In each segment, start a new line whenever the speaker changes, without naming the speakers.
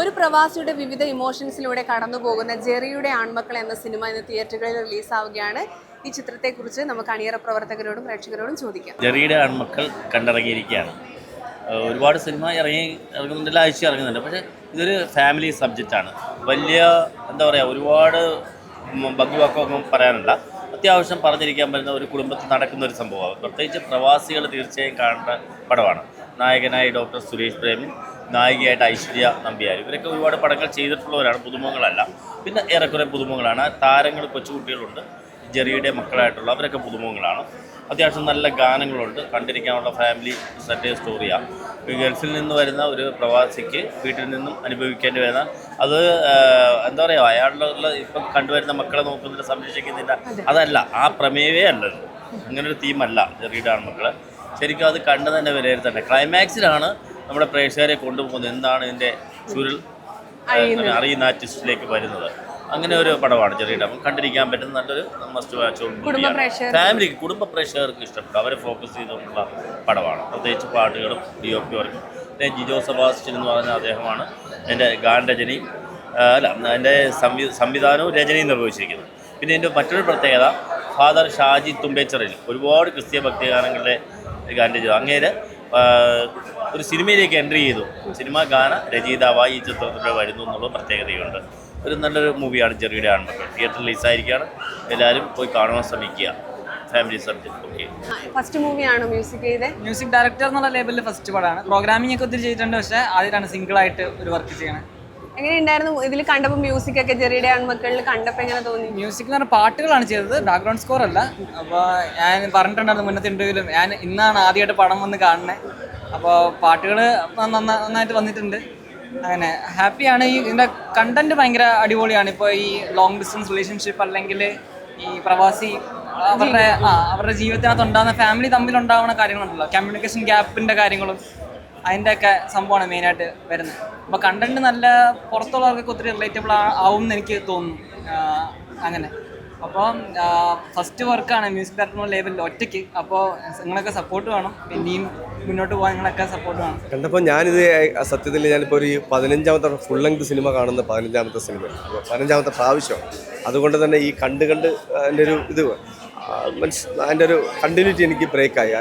ഒരു പ്രവാസിയുടെ വിവിധ ഇമോഷൻസിലൂടെ കടന്നു പോകുന്ന ജെറിയുടെ ആൺമക്കൾ എന്ന സിനിമ ഇന്ന് തിയേറ്ററുകളിൽ റിലീസാവുകയാണ്. ഈ ചിത്രത്തെക്കുറിച്ച് നമുക്ക് അണിയറ പ്രവർത്തകരോടും പ്രേക്ഷകരോടും ചോദിക്കാം.
ജെറിയുടെ ആൺമക്കൾ കണ്ടിറങ്ങിയിരിക്കുകയാണ്. ഒരുപാട് സിനിമ ഇറങ്ങി ഇറങ്ങുന്നുണ്ട് ആഴ്ച ഇറങ്ങുന്നുണ്ട്. പക്ഷേ ഇതൊരു ഫാമിലി സബ്ജക്റ്റാണ് വലിയ എന്താ പറയുക ഒരുപാട് ഭംഗിവാക്കൊന്നും പറയാനില്ല. അത്യാവശ്യം പറഞ്ഞിരിക്കാൻ പറ്റുന്ന ഒരു കുടുംബത്തിൽ നടക്കുന്ന ഒരു സംഭവമാണ്. പ്രത്യേകിച്ച് പ്രവാസികൾ തീർച്ചയായും കാണേണ്ട പടമാണ്. നായകനായി ഡോക്ടർ സുരേഷ് പ്രേമി നായികയായിട്ട് ഐശ്വര്യ നമ്പ്യാർ ഇവരൊക്കെ ഒരുപാട് പടങ്ങൾ ചെയ്തിട്ടുള്ളവരാണ് പുതുമുഖങ്ങളല്ല. പിന്നെ ഏറെക്കുറെ പുതുമുഖങ്ങളാണ്. താരങ്ങൾ കൊച്ചുകുട്ടികളുണ്ട്. ജെറിയുടെ മക്കളായിട്ടുള്ള അവരൊക്കെ പുതുമുഖങ്ങളാണ്. അത്യാവശ്യം നല്ല ഗാനങ്ങളുണ്ട്. കണ്ടിരിക്കാനുള്ള ഫാമിലി സെറ്റ് സ്റ്റോറിയാണ് ഗൾഫിൽ നിന്ന് വരുന്ന ഒരു പ്രവാസിക്ക് വീട്ടിൽ നിന്നും അനുഭവിക്കേണ്ടി വരുന്ന അത് എന്താ പറയുക അയാളുടെ ഇപ്പം കണ്ടുവരുന്ന മക്കളെ നോക്കുന്നില്ല സംരക്ഷിക്കുന്നില്ല അതല്ല ആ പ്രമേയമേ അല്ലത് അങ്ങനൊരു തീമല്ല ചെറിയ ആൺമക്കൾ ശരിക്കും അത് കണ്ടു തന്നെ വിലയിരുത്തണ്ടേ. ക്ലൈമാക്സിലാണ് നമ്മുടെ പ്രേക്ഷകരെ കൊണ്ടുപോകുന്നത് എന്താണ് ഇതിന്റെ ചുരുൾ? അറിയുന്ന ആർട്ടിസ്റ്റിലേക്ക് വരുന്നത്. അങ്ങനെ ഒരു പടമാണ് ചെറിയ അപ്പം കണ്ടിരിക്കാൻ പറ്റുന്ന നല്ലൊരു മസ്റ്റ് വാച്ച് ഫാമിലിക്ക് കുടുംബ പ്രേക്ഷകർക്ക്. ഇഷ്ടപ്പെട്ടു. അവരെ ഫോക്കസ് ചെയ്തുകൊണ്ടുള്ള പടമാണ്. പ്രത്യേകിച്ച് പാട്ടുകളും ഡി ഒ പി വർക്കും. പിന്നെ ജിജോ സെബാസ്റ്റ്യൻ എന്ന് പറഞ്ഞ അദ്ദേഹമാണ് എന്റെ ഗാനരചനയും അല്ല എന്റെ സംവി സംവിധാനവും രചനയും നിർവഹിച്ചിരിക്കുന്നത്. പിന്നെ എന്റെ മറ്റൊരു പ്രത്യേകത ഫാദർ ഷാജി തുമ്പേച്ചറിൽ ഒരുപാട് ക്രിസ്തീയ ഭക്തിഗാനങ്ങളുടെ ഗാനരചന. അങ്ങേര് ആ, ഒരു സിനിമയിലേക്ക് എൻട്രി ചെയ്തു. സിനിമ ഗാന രചയിതാവായി ഈ ചിത്രത്തിലൂടെ വരുന്നു എന്നുള്ള പ്രത്യേകതയുണ്ട്. ഒരു നല്ലൊരു മൂവിയാണ് ചെറിയുടെ ആൺമക്കൾ. തിയേറ്റർ റിലീസായിരിക്കുകയാണ്. എല്ലാവരും പോയി കാണുവാൻ ശ്രമിക്കുക. ഫാമിലി സബ്ജക്ട് ഓക്കെ
ഫസ്റ്റ് മൂവിയാണ് മ്യൂസിക് ചെയ്തേ?
മ്യൂസിക് ഡയറക്ടർ എന്നുള്ള ലേബലിൽ ഫസ്റ്റ് പടമാണ്. പ്രോഗ്രാമിംഗ് ഒക്കെ ഒത്തിരി ചെയ്തിട്ടുണ്ട് പക്ഷേ ആദ്യമായിട്ടാണ് സിംഗിൾ ആയിട്ട് ഒരു വർക്ക് ചെയ്യണത്
എങ്ങനെയുണ്ടായിരുന്നു ഇതിൽ കണ്ടപ്പോൾ മ്യൂസിക് ഒക്കെ ജെറിയുടെ ആൺമക്കളിൽ കണ്ടപ്പോൾ എങ്ങനെ തോന്നി?
മ്യൂസിക് എന്ന് പറഞ്ഞാൽ പാട്ടുകളാണ് ചെയ്തത്. ബാക്ക്ഗ്രൗണ്ട് സ്കോർ അല്ല. അപ്പോൾ ഞാൻ പറഞ്ഞിട്ടുണ്ടായിരുന്നു മുന്നത്തെ ഇന്റർവ്യൂവിലും ഞാൻ ഇന്നാണ് ആദ്യമായിട്ട് പടം വന്ന് കാണുന്നത് അപ്പോൾ പാട്ടുകൾ നന്നായിട്ട് വന്നിട്ടുണ്ട്. അങ്ങനെ ഹാപ്പിയാണ്. ഈ ഇതിന്റെ കണ്ടന്റ് ഭയങ്കര അടിപൊളിയാണ്. ഇപ്പോൾ ഈ ലോങ് ഡിസ്റ്റൻസ് റിലേഷൻഷിപ്പ് അല്ലെങ്കിൽ ഈ പ്രവാസി അവരുടെ ആ അവരുടെ ജീവിതത്തിനകത്ത് ഉണ്ടാകുന്ന ഫാമിലി തമ്മിൽ ഉണ്ടാകുന്ന കാര്യങ്ങളുണ്ടല്ലോ. കമ്മ്യൂണിക്കേഷൻ ഗ്യാപ്പിന്റെ കാര്യങ്ങളും അതിന്റെയൊക്കെ സംഭവമാണ് മെയിനായിട്ട് വരുന്നത് അപ്പോൾ കണ്ടന്റ് നല്ല പുറത്തുള്ളവർക്കൊക്കെ ഒത്തിരി റിലേറ്റബിൾ ആവും എന്ന് എനിക്ക് തോന്നുന്നു. അങ്ങനെ. അപ്പോൾ ഫസ്റ്റ് വർക്കാണ് മ്യൂസിക് ഡയറക്ടർ ലേബലിൽ ഒറ്റയ്ക്ക്. അപ്പോൾ നിങ്ങളൊക്കെ സപ്പോർട്ട് വേണം. പിന്നെയും മുന്നോട്ട് പോകാൻ നിങ്ങളൊക്കെ സപ്പോർട്ട് വേണം.
കണ്ടപ്പോൾ ഞാനിത് സത്യത്തിൽ ഞാനിപ്പോൾ ഒരു പതിനഞ്ചാമത്തെ ഫുൾ ലെങ്ത് സിനിമ കാണുന്ന പതിനഞ്ചാമത്തെ സിനിമ പതിനഞ്ചാമത്തെ പ്രാവശ്യം. അതുകൊണ്ട് തന്നെ ഈ കണ്ട് കണ്ട് എന്റെ ഒരു ഇത് മീൻസ് അതിന്റെ ഒരു കണ്ടിന്യൂറ്റി എനിക്ക് ബ്രേക്കായി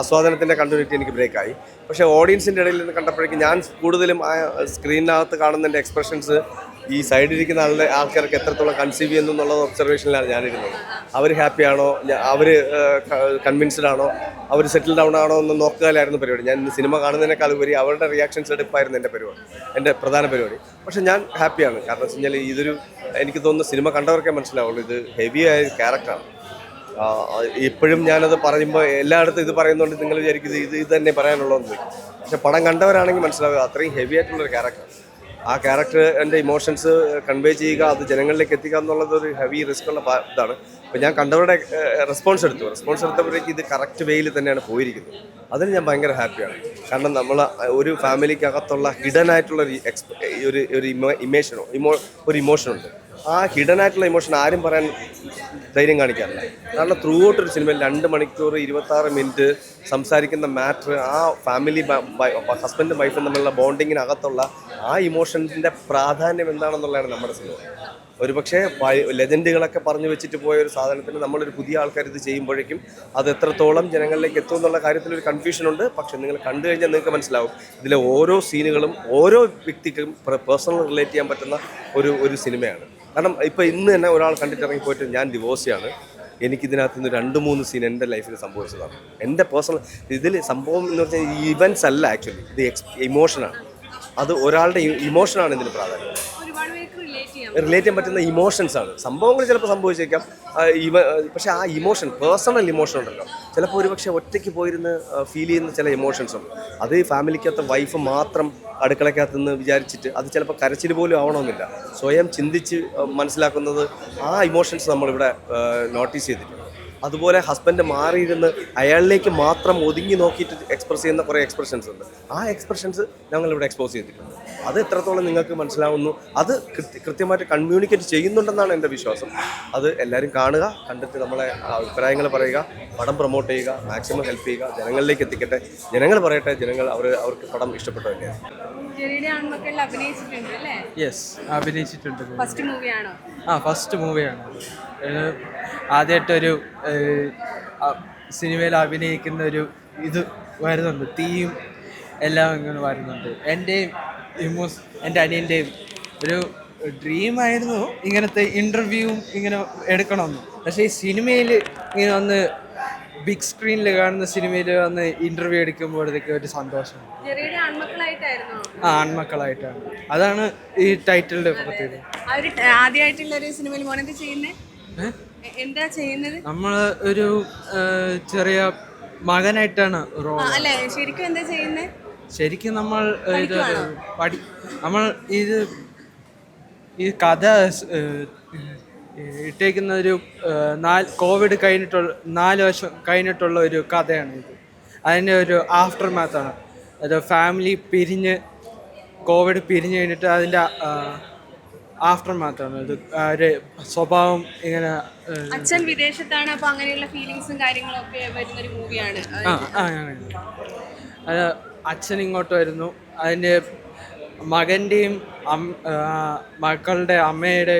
ആസ്വാദനത്തിന്റെ കണ്ടിന്യൂറ്റി എനിക്ക് ബ്രേക്കായി പക്ഷേ ഓഡിയൻസിന്റെ ഇടയിൽ നിന്ന് കണ്ടപ്പോഴേക്കും ഞാൻ കൂടുതലും ആ സ്ക്രീനിനകത്ത് കാണുന്നതിന്റെ എക്സ്പ്രഷൻസ് ഈ സൈഡിലിരിക്കുന്ന ആളുടെ ആൾക്കാർക്ക് എത്രത്തോളം കൺസീവ് ചെയ്യുന്നു എന്നുള്ളത് ഒബ്സർവേഷനിലാണ് ഞാനിരുന്നത്. അവർ ഹാപ്പിയാണോ അവർ കൺവിൻസ്ഡ് ആണോ? അവർ സെറ്റിൽ ഡൗൺ ആണോ എന്ന് നോക്കുകയായിരുന്നു പരിപാടി. ഞാൻ സിനിമ കാണുന്നതിനേക്കാൾ ഉപരി അവരുടെ റിയാക്ഷൻസ് എടുപ്പായിരുന്നു എന്റെ പരിപാടി എന്റെ പ്രധാന പരിപാടി. പക്ഷേ ഞാൻ ഹാപ്പിയാണ് കാരണം വെച്ച് കഴിഞ്ഞാൽ ഇതൊരു എനിക്ക് തോന്നുന്നു സിനിമ കണ്ടവർക്കേ മനസ്സിലാവുള്ളൂ. ഇത് ഹെവിയായ ക്യാരക്ടറാണ് ഇപ്പോഴും ഞാനത് പറയുമ്പോൾ എല്ലായിടത്തും ഇത് പറയുന്നുണ്ട് നിങ്ങൾ വിചാരിക്കുന്നത് ഇത് ഇത് തന്നെ പറയാനുള്ളതെന്ന്. പക്ഷെ പടം കണ്ടവരാണെങ്കിൽ മനസ്സിലാവുക അത്രയും ഹെവി ആയിട്ടുള്ളൊരു ക്യാരക്ടർ ആ ക്യാരക്ടർ എന്റെ ഇമോഷൻസ് കൺവേ ചെയ്യുക അത് ജനങ്ങളിലേക്ക് എത്തിക്കുക എന്നുള്ളത് ഒരു ഹെവി റിസ്ക് ഉള്ള പാ- ഇതാണ്. അപ്പോൾ ഞാൻ കണ്ടവരുടെ റെസ്പോൺസ് എടുത്തു. റെസ്പോൺസ് എടുത്തപ്പോഴേക്ക് ഇത് കറക്റ്റ് വേയിൽ തന്നെയാണ് പോയിരിക്കുന്നത്. അതിൽ ഞാൻ ഭയങ്കര ഹാപ്പിയാണ് കാരണം നമ്മൾ ഒരു ഫാമിലിക്കകത്തുള്ള ഹിഡൻ ആയിട്ടുള്ള ഒരു ഒരു ഒരു ഇമേഷനോ ഇമോ ഒരു ഇമോഷനുണ്ട് ആ ഹിഡൻ ആയിട്ടുള്ള ഇമോഷൻ ആരും പറയാൻ ധൈര്യം കാണിക്കാറില്ല. കാരണം ത്രൂ ഔട്ട് ഒരു സിനിമയിൽ രണ്ട് മണിക്കൂർ ഇരുപത്താറ് മിനിറ്റ് സംസാരിക്കുന്ന മാറ്റർ ആ ഫാമിലി ഹസ്ബൻഡും വൈഫും തമ്മിലുള്ള ബോണ്ടിങ്ങിനകത്തുള്ള ആ ഇമോഷൻസിന്റെ പ്രാധാന്യം എന്താണെന്നുള്ളതാണ് നമ്മുടെ സിനിമ ഒരുപക്ഷെ ലെജൻഡുകളൊക്കെ പറഞ്ഞു വെച്ചിട്ട് പോയ ഒരു സാധനത്തിന് നമ്മളൊരു പുതിയ ആൾക്കാർ ഇത് ചെയ്യുമ്പോഴേക്കും അത് എത്രത്തോളം ജനങ്ങളിലേക്ക് എത്തും എന്നുള്ള കാര്യത്തിൽ ഒരു കൺഫ്യൂഷൻ ഉണ്ട്. പക്ഷെ നിങ്ങൾ കണ്ടു കഴിഞ്ഞാൽ നിങ്ങൾക്ക് മനസ്സിലാവും. ഇതിലെ ഓരോ സീനുകളും ഓരോ വ്യക്തിക്കും പേഴ്സണൽ റിലേറ്റ് ചെയ്യാൻ പറ്റുന്ന ഒരു ഒരു സിനിമയാണ്. കാരണം ഇപ്പോൾ ഇന്ന് തന്നെ ഒരാൾ കണ്ടിട്ട് ഇറങ്ങി പോയിട്ട് ഞാൻ ഡിവോഴ്സിയാണ് എനിക്കിതിനകത്ത് നിന്ന് രണ്ട് മൂന്ന് സീൻ എന്റെ ലൈഫിൽ സംഭവിച്ചതാണ്. എന്റെ പേഴ്സണൽ ഇതിൽ സംഭവം എന്ന് പറഞ്ഞാൽ ഇവൻസ് അല്ല ആക്ച്വലി ഇത് എക്സ് ഇമോഷനാണ് അത് ഒരാളുടെ ഇമോഷനാണ് ഇതിന് പ്രാധാന്യം.
റിലേറ്റ് ചെയ്യാം
ചെയ്യാൻ പറ്റുന്ന ഇമോഷൻസ് ആണ്. സംഭവങ്ങൾ ചിലപ്പോൾ സംഭവിച്ചേക്കാം. ഇവ പക്ഷേ ആ ഇമോഷൻ പേഴ്സണൽ ഇമോഷൻ ഉണ്ടല്ലോ. ചിലപ്പോൾ ഒരുപക്ഷെ ഒറ്റയ്ക്ക് പോയിരുന്ന് ഫീൽ ചെയ്യുന്ന ചില ഇമോഷൻസ് അത് ഫാമിലിക്കകത്ത് വൈഫ് മാത്രം അടുക്കളക്കകത്ത് നിന്ന് വിചാരിച്ചിട്ട് അത് ചിലപ്പോൾ കരച്ചിൽ പോലും ആവണമെന്നില്ല. സ്വയം ചിന്തിച്ച് മനസ്സിലാക്കുന്നത് ആ ഇമോഷൻസ് നമ്മളിവിടെ നോട്ടീസ് ചെയ്തിട്ടുണ്ട്. അതുപോലെ ഹസ്ബൻഡ് മാറിയിരുന്ന് അയാളിലേക്ക് മാത്രം ഒതുങ്ങി നോക്കിയിട്ട് എക്സ്പ്രസ് ചെയ്യുന്ന കുറേ എക്സ്പ്രഷൻസ് ഉണ്ട്. ആ എക്സ്പ്രഷൻസ് ഞങ്ങളിവിടെ എക്സ്പോസ് ചെയ്തിട്ടുണ്ട്. അത് എത്രത്തോളം നിങ്ങൾക്ക് മനസ്സിലാവുന്നു? അത് കൃത്യമായിട്ട് കമ്മ്യൂണിക്കേറ്റ് ചെയ്യുന്നുണ്ടെന്നാണ് എന്റെ വിശ്വാസം. അത് എല്ലാവരും കാണുക കണ്ടിട്ട് നമ്മളെ അഭിപ്രായങ്ങൾ പറയുക പടം പ്രൊമോട്ട് ചെയ്യുക മാക്സിമം ഹെൽപ്പ് ചെയ്യുക ജനങ്ങളിലേക്ക് എത്തിക്കട്ടെ. ജനങ്ങൾ പറയട്ടെ ജനങ്ങൾ അവർ അവർക്ക് പടം ഇഷ്ടപ്പെട്ടു തന്നെയാണ്.
അഭിനയിച്ചിട്ടുണ്ട് അല്ലേ?
യെസ് അഭിനയിച്ചിട്ടുണ്ട്.
ഫസ്റ്റ് മൂവിയാണോ
ആ ഫസ്റ്റ് മൂവിയാണ് ആദ്യമായിട്ടൊരു സിനിമയിൽ അഭിനയിക്കുന്ന ഒരു ഇത് വരുന്നുണ്ട്. തീയും എല്ലാം ഇങ്ങനെ വരുന്നുണ്ട്. എന്റെയും ഇമോസ് എന്റെ അനിയന്റെയും ഒരു ഡ്രീമായിരുന്നു ഇങ്ങനത്തെ ഇന്റർവ്യൂവും ഇങ്ങനെ എടുക്കണമെന്ന്. പക്ഷേ ഈ സിനിമയിൽ ഇങ്ങനെ വന്ന് ബിഗ് സ്ക്രീനിൽ കാണുന്ന സിനിമയിൽ വന്ന് ഇന്റർവ്യൂ എടുക്കുമ്പോഴത്തേക്ക് ഒരു സന്തോഷം. ആ ആൺമക്കളായിട്ടാണ്. അതാണ് ഈ ടൈറ്റിലിന്റെ പ്രത്യേകത.
ആദ്യമായിട്ടുള്ള ഒരു സിനിമയിൽ മോനെന്താ ചെയ്യുന്നേ?
ഏ?
എ- എന്താ ചെയ്യുന്നത്?
നമ്മൾ ഒരു ചെറിയ മകനായിട്ടാണ് റോൾ
അല്ലേ? ശരിക്കും എന്താ ചെയ്യുന്നേ
ശരിക്കും നമ്മൾ ഇത് പഠി നമ്മൾ ഇത് ഈ കഥ ഇട്ടേക്കുന്ന ഒരു നാല് കോവിഡ് കഴിഞ്ഞിട്ടുള്ള നാല് വർഷം കഴിഞ്ഞിട്ടുള്ള ഒരു കഥയാണ് ഇത്. അതിന്റെ ഒരു ആഫ്റ്റർ മാത്താണ് അത് ഫാമിലി പിരിഞ്ഞ് കോവിഡ് പിരിഞ്ഞ് കഴിഞ്ഞിട്ട് അതിന്റെ ആഫ്റ്റർ മാത്രമാണ് ഇത് ഒരു സ്വഭാവം ഇങ്ങനെ
അച്ഛൻ വിദേശത്താണ് അപ്പൊ അങ്ങനെയുള്ള ഫീലിങ്സും കാര്യങ്ങളും ഒക്കെ വരുന്ന ഒരു മൂവിയാണ്
ആ അത് അച്ഛൻ ഇങ്ങോട്ട് വരുന്നു. അതിന്റെ മകന്റെയും മക്കളുടെ അമ്മയുടെ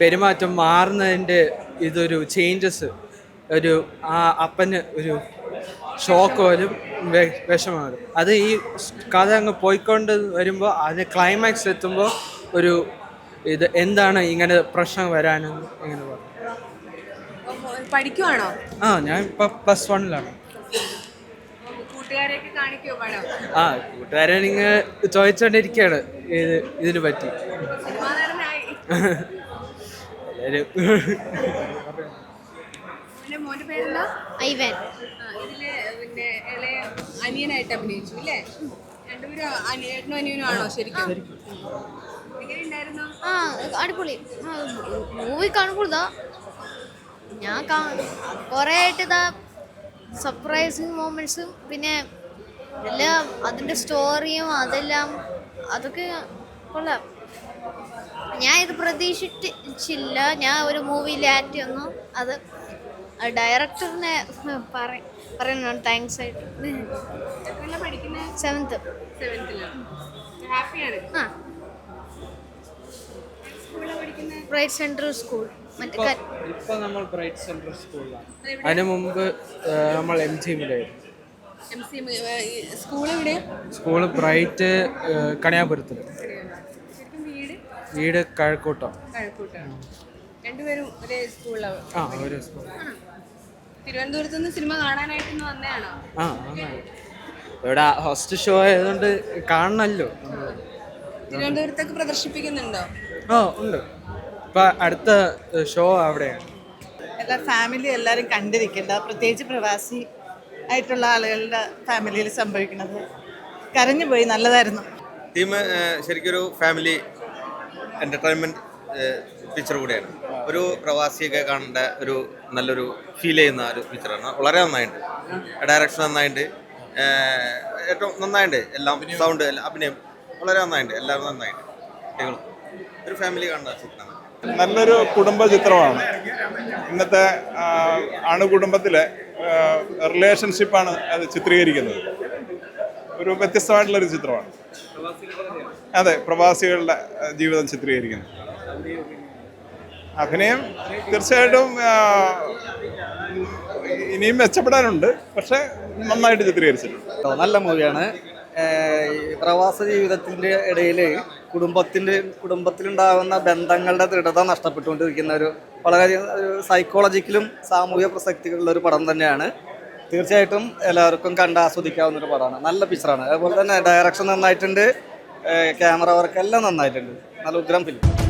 പെരുമാറ്റം മാറുന്നതിന്റെ ഇതൊരു ചേഞ്ചസ് ഒരു ആ അപ്പന് ഒരു ഷോക്ക് വരും വിഷമാകും വിഷമം അത് ഈ കഥ അങ്ങ് പോയിക്കൊണ്ട് വരുമ്പോൾ അതിന് ക്ലൈമാക്സ് എത്തുമ്പോൾ ഒരു ഇത് എന്താണ് ഇങ്ങനെ പ്രശ്നം വരാനെന്ന് ഇങ്ങനെ പറഞ്ഞു
പഠിക്കുവാണോ?
ആ ഞാൻ ഇപ്പൊ പ്ലസ് വണ്ണിലാണ് ആ കൂട്ടുകാരെ നിങ്ങൾ ചോദിച്ചോണ്ടിരിക്കുകയാണ് ഇത് ഇതിനെ പറ്റി.
അനിയനായിട്ട് അഭിനയിച്ചു അല്ലേ രണ്ടുപേരും അനിയനും അനിയനും ആണോ ശരിക്കും.
ആ അടിപൊളി. മൂവി കാണുമ്പോഴാ ഞാൻ കാ കുറേ ആയിട്ട് ഇതാ സർപ്രൈസിങ് മൊമെന്റ്സും പിന്നെ എല്ലാം അതിന്റെ സ്റ്റോറിയും അതെല്ലാം അതൊക്കെ കൊള്ളാം. ഞാൻ ഇത് പ്രതീക്ഷിച്ചില്ല. ഞാൻ ഒരു മൂവി ആക്ട് ചെയ്യുന്നു. അത് ഡയറക്ടറിനെ പറയുന്നു താങ്ക്സ് ആയിട്ട്. സെവൻത്ത് ആ. ബ്രൈറ്റ് സെൻട്രൽ സ്കൂൾ മറ്റേ
ഇപ്പൊ നമ്മൾ ബ്രൈറ്റ് സെൻട്രൽ സ്കൂളിലാണ് അതിനു മുമ്പ് നമ്മൾ എം ജി എമ്മിലായിരുന്നു
എം സി സ്കൂൾ എവിടെ
സ്കൂൾ ബ്രൈറ്റ്
ശരിക്കും വീട്?
കഴക്കൂട്ടം.
കഴക്കൂട്ടാണ് രണ്ടുപേരും ഒരേ സ്കൂളിലാണ്
ആ ഒരു സ്കൂൾ
തിരുവനന്തപുരത്ത് നിന്ന് സിനിമ വന്നതാണോ?
ആ. ഇവിടെ ഹോസ്റ്റ് ഷോ ആയതുകൊണ്ട് കാണണല്ലോ.
തിരുവനന്തപുരത്തൊക്കെ പ്രദർശിപ്പിക്കുന്നുണ്ടോ?
ആ ഉണ്ട്. ഇപ്പൊ അടുത്ത ഷോ അവിടെയാണ്.
എല്ലാ ഫാമിലി എല്ലാവരും കണ്ടിരിക്കേണ്ട. പ്രത്യേകിച്ച് പ്രവാസി ആയിട്ടുള്ള ആളുകളുടെ ഫാമിലിയിൽ സംഭവിക്കുന്നത്. കരഞ്ഞു പോയി നല്ലതായിരുന്നു.
ടീം ശരിക്കൊരു ഫാമിലി എന്റർടൈൻമെന്റ് പിക്ചർ കൂടിയാണ്. ഒരു പ്രവാസിയൊക്കെ കാണേണ്ട ഒരു നല്ലൊരു ഫീൽ ചെയ്യുന്ന ഒരു പിക്ചറാണ് വളരെ നന്നായിട്ടുണ്ട് ഡയറക്ഷൻ നന്നായിട്ടുണ്ട് ഏഹ് ഏറ്റവും നന്നായിട്ടുണ്ട് എല്ലാം സൗണ്ട് അഭിനയം വളരെ നന്നായിട്ടുണ്ട് എല്ലാവരും നന്നായിട്ടുണ്ട് കുട്ടികളും. ഒരു ഫാമിലി കാണുന്ന ചിത്രമാണ്.
നല്ലൊരു കുടുംബ ചിത്രമാണ്. ഇന്നത്തെ അണുകുടുംബത്തിലെ റിലേഷൻഷിപ്പാണ് അത് ചിത്രീകരിക്കുന്നത്. ഒരു വ്യത്യസ്തമായിട്ടുള്ളൊരു ചിത്രമാണ്. അതെ പ്രവാസികളുടെ ജീവിതം ചിത്രീകരിക്കുന്നത്. അഭിനയം തീർച്ചയായിട്ടും ഇനിയും മെച്ചപ്പെടാനുണ്ട്. പക്ഷെ നന്നായിട്ട് ചിത്രീകരിച്ചിട്ടുണ്ട്.
നല്ല മൂവിയാണ്. പ്രവാസ ജീവിതത്തിന്റെ ഇടയിൽ കുടുംബത്തിന്റെ കുടുംബത്തിലുണ്ടാകുന്ന ബന്ധങ്ങളുടെ ദൃഢത നഷ്ടപ്പെട്ടുകൊണ്ടിരിക്കുന്ന ഒരു വളരെ ഒരു സൈക്കോളജിക്കലും സാമൂഹിക പ്രസക്തികളുള്ള ഒരു പടം തന്നെയാണ്. തീർച്ചയായിട്ടും എല്ലാവർക്കും കണ്ട് ആസ്വദിക്കാവുന്ന ഒരു പടമാണ്. നല്ല പിക്ചറാണ് അതുപോലെ തന്നെ ഡയറക്ഷൻ നന്നായിട്ടുണ്ട്. ക്യാമറ വർക്ക് എല്ലാം നന്നായിട്ടുണ്ട്. നല്ല ഉഗ്രം ഫിലിം